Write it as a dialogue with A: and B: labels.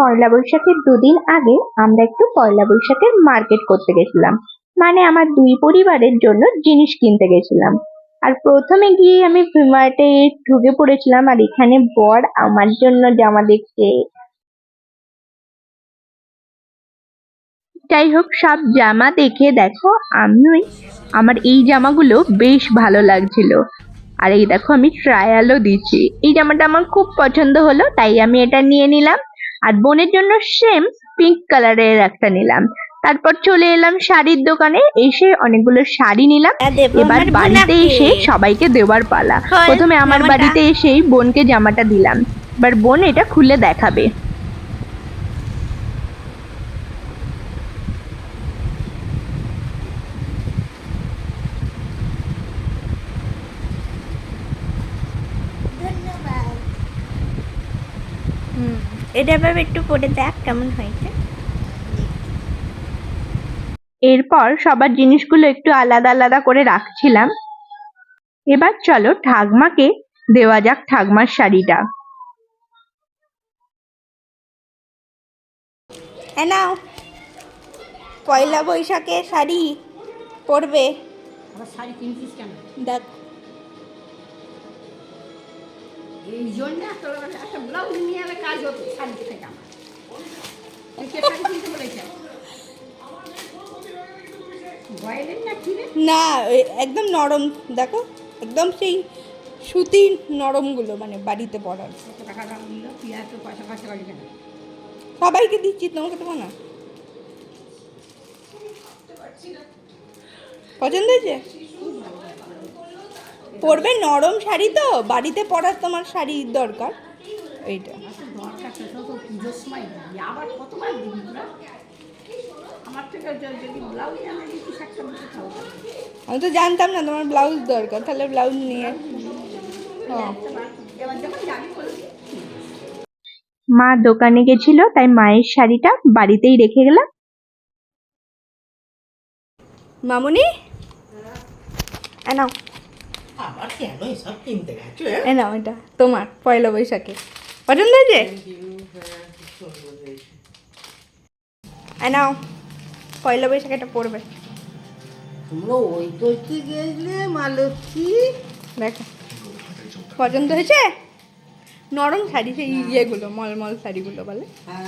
A: পয়লা বৈশাখের দুদিন আগে আমরা একটু পয়লা বৈশাখের মার্কেট করতে গেছিলাম। মানে আমার দুই পরিবারের জন্য জিনিস কিনতে গেছিলাম। আর প্রথমে গিয়ে আমি ভিমার্টে ঢুকে পড়েছিলাম আর এখানে বর আমার জন্য জামা দেখছে যাই হোক, সব জামা দেখে দেখো আমি আমার এই জামাগুলো বেশ ভালো লাগছিল। আর এই দেখো আমি ট্রায়ালও দিচ্ছি। এই জামাটা আমার খুব পছন্দ হলো, তাই আমি এটা নিয়ে নিলাম। আর বোনের জন্য সেম পিঙ্ক কালারের একটা নিলাম। তারপর চলে এলাম শাড়ির দোকানে এসে অনেকগুলো শাড়ি নিলাম। এবার বাড়িতে এসে সবাইকে দেওয়ার পালা। প্রথমে আমার বাড়িতে এসেই বোনকে জামাটা দিলাম। এবার বোন এটা খুলে দেখাবে।
B: ধন্যবাদ। হুম। এটা এবার একটু পরে দেখ কেমন হয়েছে।
A: এরপর সবার জিনিসগুলো একটু আলাদা আলাদা করে রাখছিলাম। এবার চলো ঠাকমাকে দেওয়া যাক ঠাকমার শাড়িটা।
B: এ নাও পয়লা বৈশাখে শাড়ি পরবে।
C: শাড়ি কিনছিস কেন?
B: দেখ।
C: এই জন্য একটা একটা ব্লাউজ নিয়ে এলে কাজ হতো শাড়ি থেকে আমার। না
B: একদম নরম দেখো একদম সেই সুতির নরমগুলো মানে বাড়িতে
C: কেন?
B: সবাইকে দিচ্ছি তোমাকে দেবো না। পছন্দ হয়েছে? পরবে নরম শাড়ি তো বাড়িতে পরার তোমার শাড়ির দরকার। এইটা।
C: আচ্ছা দরকার সেটা তো পুজোর সময় দিবি। আবার কতবার দিবি তোরা? আমার থেকে য- যদি ব্লাউজ এনে দিতিস একটা মতো তাও হতো।
B: আমি তো জানতাম না তোমার ব্লাউজ দরকার তাহলে ব্লাউজ নিয়ে। হ্যাঁ
A: মা দোকানে গেছিল তাই মায়ের শাড়িটা বাড়িতেই রেখে গেলাম।
B: মামুনি? এ নাও।
D: আবার কেন এসব কিনতে? গেছো
B: এ নাও এটা তোমার পয়লা বৈশাখে। পছন্দ হয়েছে? এ নাও পয়লা বৈশাখে এটা পরবে।
D: তোমরা ওই করতে গেলে মালতী
B: দেখো পছন্দ হয়েছে? নরম শাড়ি সেই ইয়েগুলো মলমল শাড়িগুলো বলে
D: হ্যাঁ